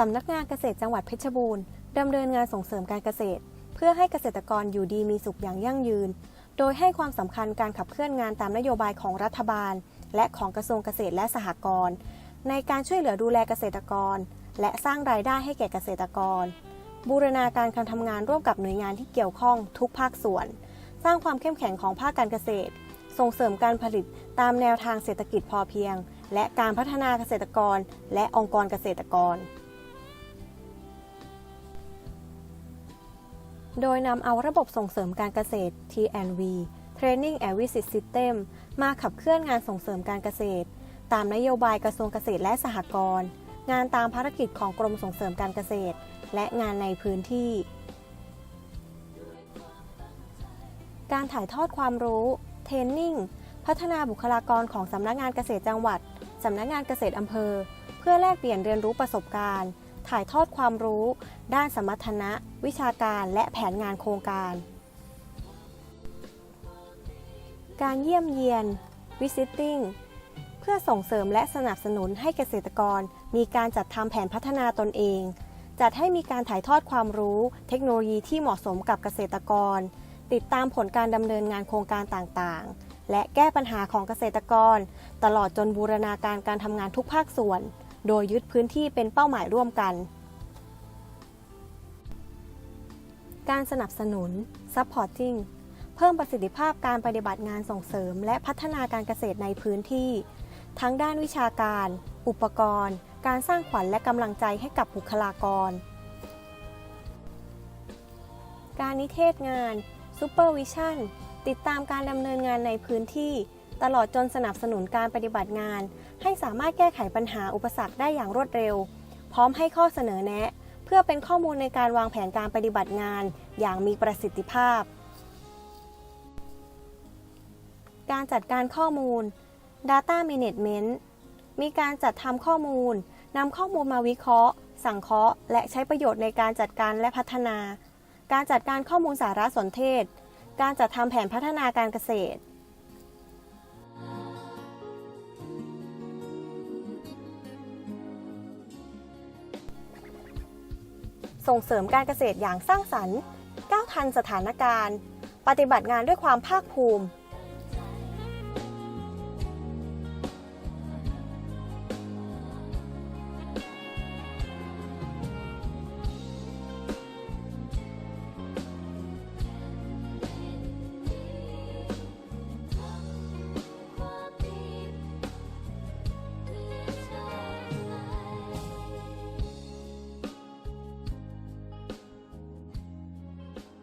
สำนักงานเกษตรจังหวัดเพชรบูรณ์ดำเนินงานส่งเสริมการเกษตร เพื่อให้เกษตรกรอยู่ดีมีสุขอย่างยั่งยืน โดยให้ความสำคัญการขับเคลื่อนงานตามนโยบายของรัฐบาล และของกระทรวงเกษตรและสหกรณ์ในการช่วยเหลือดูแลเกษตรกร และสร้างรายได้ให้แก่เกษตรกร บูรณาการการทำงานร่วมกับหน่วยงานที่เกี่ยวข้องทุกภาคส่วน สร้างความเข้มแข็งของภาคการเกษตร ส่งเสริมการผลิตตามแนวทางเศรษฐกิจพอเพียง และการพัฒนาเกษตรกร และองค์กรเกษตรกร โดยนำเอาระบบส่งเสริมการเกษตร T&V Training and Visit System มาขับเคลื่อนงานส่งเสริมการเกษตร ตามนโยบายกระทรวงเกษตรและสหกรณ์งานตามภารกิจของกรมส่งเสริมการเกษตร และงานในพื้นที่ การถ่ายทอดความรู้เทรนนิ่งพัฒนาบุคลากรของสำนักงานเกษตรจังหวัด สำนักงานเกษตรอำเภอ เพื่อแลกเปลี่ยนเรียนรู้ประสบการณ์ ถ่ายทอดความรู้ ด้านสมรรถนะ วิชาการและแผนงานโครงการ การเยี่ยมเยียน visiting เพื่อส่งเสริมและสนับสนุนให้เกษตรกร มีการจัดทำแผนพัฒนาตนเอง จัดให้มีการถ่ายทอดความรู้ เทคโนโลยีที่เหมาะสมกับเกษตรกร ติดตามผลการดำเนินงานโครงการต่างๆ และแก้ปัญหาของเกษตรกร ตลอดจนบูรณาการการทำงานทุกภาคส่วน โดยยึดพื้นที่เป็นเป้าหมายร่วมกัน การสนับสนุน supporting เพิ่มประสิทธิภาพการปฏิบัติงานส่งเสริม และพัฒนาการเกษตรในพื้นที่ ทั้งด้านวิชาการ อุปกรณ์ การสร้างขวัญและกำลังใจให้กับบุคลากร การนิเทศงาน Supervision ติดตามการดำเนินงานในพื้นที่ ตลอดจนสนับสนุนการปฏิบัติงาน ให้สามารถแก้ไขปัญหาอุปสรรคได้อย่างรวดเร็ว พร้อมให้ข้อเสนอแนะ เพื่อเป็นข้อมูลในการวางแผนการปฏิบัติงาน อย่างมีประสิทธิภาพ การจัดการข้อมูล Data Management มีการจัดทำข้อมูลนำข้อมูลมาวิเคราะห์ สังเคราะห์ และใช้ประโยชน์ในการจัดการและพัฒนา การจัดการข้อมูลสารสนเทศ การจัดทำแผนพัฒนาการเกษตร ส่งเสริมการเกษตรอย่างสร้างสรรค์ ก้าวทันสถานการณ์ ปฏิบัติงานด้วยความภาคภูมิ